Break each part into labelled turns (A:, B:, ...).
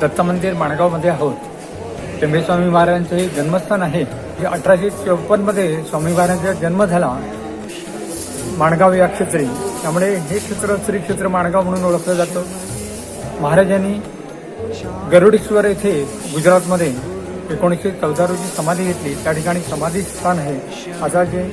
A: दत्त मंदिर माणगावमध्ये आहोत. टेंबेस्वामी महाराजांचे हे जन्मस्थान आहे. जे अठराशे चौपन्नमध्ये स्वामी महाराजांचा जन्म झाला. माणगाव या क्षेत्री. त्यामुळे हे क्षेत्र श्री क्षेत्र माणगाव म्हणून ओळखलं जातं. महाराजांनी गरुडेश्वर येथे गुजरातमध्ये एकोणीसशे चौदा रोजी समाधी घेतली. त्या ठिकाणी समाधी स्थान आहे. आता जे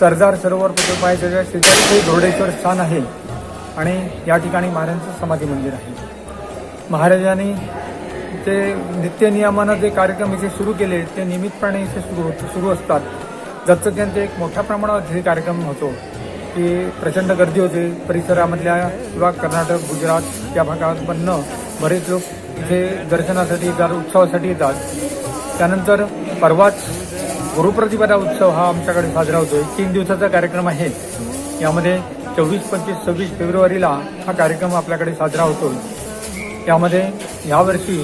A: सरदार सरोवर प्रकल्प आहे त्याच्या शेजारी ते गरुडेश्वर स्थान आहे. आणि या ठिकाणी महाराजांचं समाधी मंदिर आहे. महाराजांनी ते नित्यनियमानं जे कार्यक्रम इथे सुरू केले ते नियमितपणे इथे सुरू होत सुरू असतात. दत्तजयंती एक मोठ्या प्रमाणावर जे कार्यक्रम होतो. की प्रचंड गर्दी होते. परिसरामधल्या किंवा कर्नाटक गुजरात या भागामधनं बरेच लोक इथे दर्शनासाठी येतात उत्सवासाठी येतात. त्यानंतर परवाच गुरुप्रतिपदा उत्सव हा आमच्याकडे साजरा होतोय. तीन दिवसाचा कार्यक्रम आहे. यामध्ये चोवीस पंचवीस सव्वीस फेब्रुवारीला हा कार्यक्रम आपल्याकडे साजरा होतो यामध्ये यावर्षी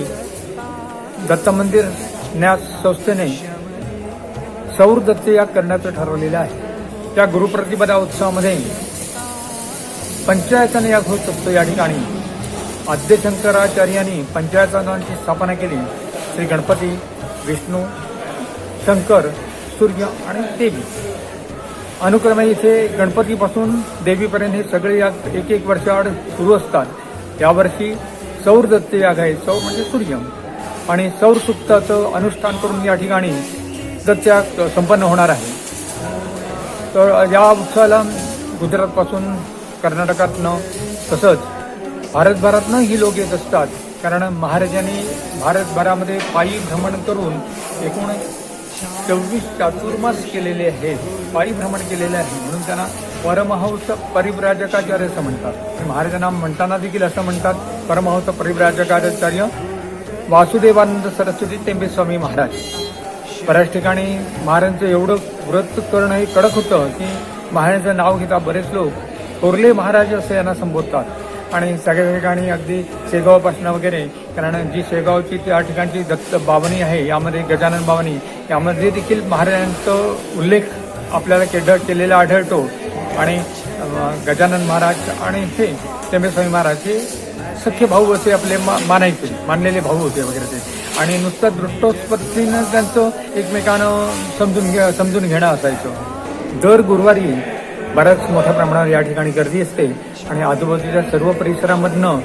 A: दत्त मंदिर न्यास संस्थेने सौर दत्त याग करण्याचं ठरवलेलं आहे. त्या गुरुप्रतिपदा उत्सवामध्ये पंचायतन याग होत असतो. या ठिकाणी आद्यशंकराचार्यांनी पंचायतांची स्थापना केली. श्री गणपती विष्णू शंकर सूर्य आणि देवी. अनुक्रमे इथे गणपतीपासून देवीपर्यंत हे सगळे याग एक एक वर्षाआड सुरू असतात. यावर्षी सौर दत्त याग आहे सौर म्हणजे सूर्य. आणि सौर सुक्ताचं अनुष्ठान करून या ठिकाणी दत्त्याग संपन्न होणार आहे. तर या उत्सवाला गुजरातपासून कर्नाटकातनं तसंच भारतभरातनं ही लोक येत असतात. कारण महाराजांनी भारतभरामध्ये पायी भ्रमण करून एकूण चोवीस चातुर्मास केलेले आहेत. पायी भ्रमण केलेले आहे. म्हणून त्यांना परमहंस परिव्राजकाचार्य असं म्हणतात. आणि महाराजांना म्हणताना देखील असं म्हणतात. परमहंस परिव्राजकाचार्य वासुदेवानंद सरस्वती टेंबेस्वामी महाराज. बऱ्याच ठिकाणी महाराजांचं एवढं व्रत करणं हे कडक होतं की महाराजांचं नाव घेता बरेच लोक थोरले महाराज असं यांना संबोधतात. आणि सगळ्या ठिकाणी अगदी शेगावपासून वगैरे कारण जी शेगावची त्या ठिकाणची दत्त बावणी आहे यामध्ये गजानन बावणी यामध्ये देखील महाराजांचा उल्लेख आपल्याला केड केलेला आढळतो. आणि गजानन महाराज आणि हे टेंबेस्वामी महाराज हे सख्खे भाऊ असे आपले मा- मानायचे मानलेले भाऊ होते वगैरे ते. आणि नुसतं दृष्टोत्पत्तीनं त्यांचं एकमेकानं समजून घे समजून घेणं असायचं. दर गुरुवारी बऱ्याच मोठ्या प्रमाणावर या ठिकाणी गर्दी असते आणि आजूबाजूच्या सर्व परिसरामधनं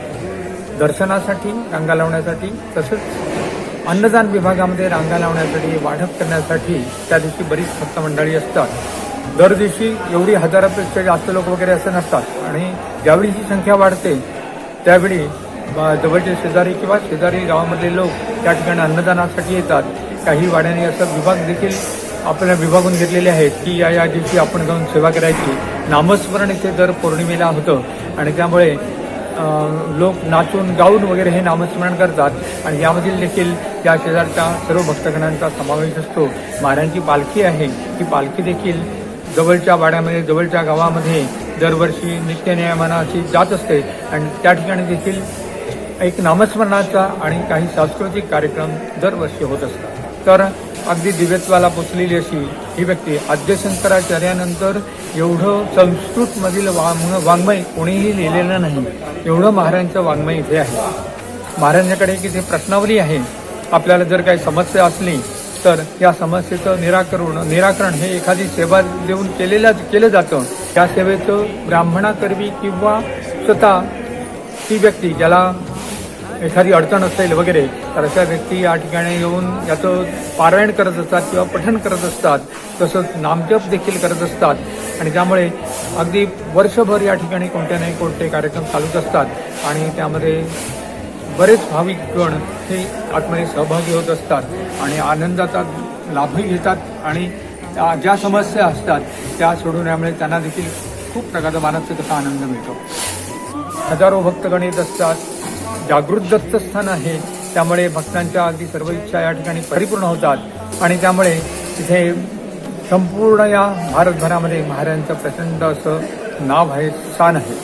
A: दर्शनासाठी रांगा लावण्यासाठी तसंच अन्नदान विभागामध्ये रांगा लावण्यासाठी वाढप करण्यासाठी त्या दिवशी बरीच भक्त मंडळी असतात. दर दिवशी एवढी हजारापेक्षा जास्त लोक वगैरे असं नसतात. आणि ज्यावेळी ही संख्या वाढते त्यावेळी जवळचे शेजारी किंवा शेजारी गावामधले लोक त्या ठिकाणी अन्नदानासाठी येतात. काही वाड्याने असं विभाग देखील आपल्याला विभागून घेतलेले आहेत की या या दिवशी आपण जाऊन सेवा करायची. नामस्मरण इथे दर पौर्णिमेला होतं आणि त्यामुळे लोक नाचून गाऊन वगैरे हे नामस्मरण करतात. आणि यामधील देखील या शेजारच्या सर्व भक्तगणांचा समावेश असतो. माऱ्यांची पालखी आहे. ती पालखी देखील जवळच्या वाड्यामध्ये जवळच्या गावामध्ये दरवर्षी नित्यनियमानं अशी जात असते. आणि त्या ठिकाणी देखील एक नामस्मरणाचा आणि काही सांस्कृतिक कार्यक्रम दरवर्षी होत असतात. तर अगदी दिव्यत्वाला पोचलेली अशी ही व्यक्ती आद्यशंकराचार्यानंतर एवढं संस्कृतमधील वाङ् वाङ्मय कोणीही लिहिलेलं नाही. एवढं महाराजांचं वाङ्मय इथे आहे. महाराजांकडे एक इथे प्रश्नावली आहे. आपल्याला जर काही समस्या असली तर या समस्येचं निराकरण निराकरण हे एखादी सेवा देऊन केलेलं केलं जातं. त्या सेवेचं ब्राह्मणाकरवी किंवा स्वतः ती व्यक्ती ज्याला एखादी अडचण असेल वगैरे तर अशा व्यक्ती या ठिकाणी येऊन याचं पारायण करत असतात किंवा पठण करत असतात. तसंच नामजप देखील करत असतात. आणि त्यामुळे अगदी वर्षभर या ठिकाणी कोणत्या नाही कोणते कार्यक्रम चालूच असतात. आणि त्यामध्ये बरेच भाविक गण हे आतमध्ये सहभागी होत असतात आणि आनंदाचा लाभही घेतात आणि त्या ज्या समस्या असतात त्या सोडवण्यामुळे त्यांना देखील खूप प्रकारचा मानसिक असा आनंद मिळतो. हजारो भक्तगण येत असतात जागृत दत्तस्थान आहे त्यामुळे भक्तांच्या अगदी सर्व इच्छा या ठिकाणी परिपूर्ण होतात आणि त्यामुळे तिथे संपूर्ण या भारतभरामध्ये महाराजांचं प्रचंड असं नाव आहे स्थान आहे.